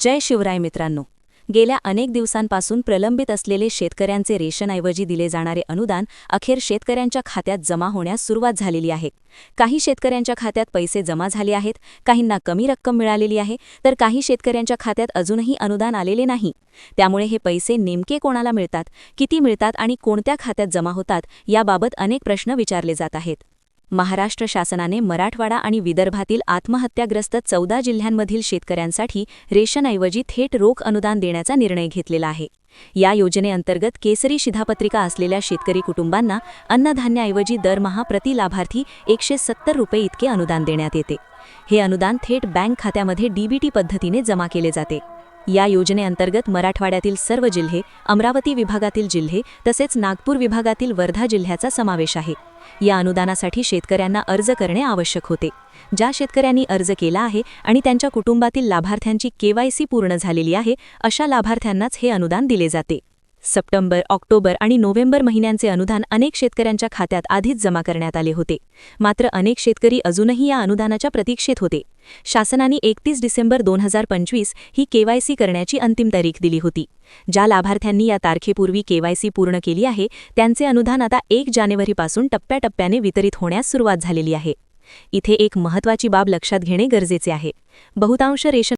जय शिवराय मित्रांनो. गेल्या अनेक दिवसांपासून प्रलंबित असलेले शेतकऱ्यांचे रेशनऐवजी दिले जाणारे अनुदान अखेर शेतकऱ्यांच्या खात्यात जमा होण्यास सुरुवात झालेली आहे. काही शेतकऱ्यांच्या खात्यात पैसे जमा झाले आहेत काहींना कमी रक्कम मिळालेली आहे तर काही शेतकऱ्यांच्या खात्यात अजूनही अनुदान आलेले नाही. त्यामुळे हे पैसे नेमके कोणाला मिळतात किती मिळतात आणि कोणत्या खात्यात जमा होतात याबाबत अनेक प्रश्न विचारले जात आहेत. महाराष्ट्र शासनाने मराठवाडा आणि विदर्भातील आत्महत्याग्रस्त चौदा जिल्ह्यांमधील शेतकऱ्यांसाठी रेशनऐवजी थेट रोख अनुदान देण्याचा निर्णय घेतलेला आहे. या योजनेअंतर्गत केसरी शिधापत्रिका असलेल्या शेतकरी कुटुंबांना अन्नधान्याऐवजी दरमहा प्रति लाभार्थी एकशे सत्तर रुपये इतके अनुदान देण्यात येते. हे अनुदान थेट बँक खात्यामध्ये डीबीटी पद्धतीने जमा केले जाते. या योजनेअंतर्गत मराठवाड्यातील सर्व जिल्हे अमरावती विभागातील जिल्हे तसेच नागपूर विभागातील वर्धा जिल्ह्याचा समावेश आहे. या अनुदानासाठी शेतकऱ्यांना अर्ज करणे आवश्यक होते. ज्या शेतकऱ्यांनी अर्ज केला आहे आणि त्यांच्या कुटुंबातील लाभार्थ्यांची केवायसी पूर्ण झालेली आहे अशा लाभार्थ्यांनाच हे अनुदान दिले जाते. सप्टेंबर ऑक्टोबर आणि नोव्हेंबर महिन्यांचे अनुदान अनेक शेतकऱ्यांच्या खात्यात आधीच जमा करण्यात आले होते. मात्र अनेक शेतकरी अजूनही या अनुदानाच्या प्रतीक्षेत होते. शासनाने एकतीस डिसेंबर दोन हजार पंचवीस ही केवायसी करण्याची अंतिम तारीख दिली होती. ज्या लाभार्थ्यांनी या तारखेपूर्वी केवायसी पूर्ण केली आहे त्यांचे अनुदान आता एक जानेवारीपासून टप्प्याटप्प्याने वितरित होण्यास सुरुवात झालेली आहे. इथे एक महत्त्वाची बाब लक्षात घेणे गरजेचे आहे. बहुतांश रेशन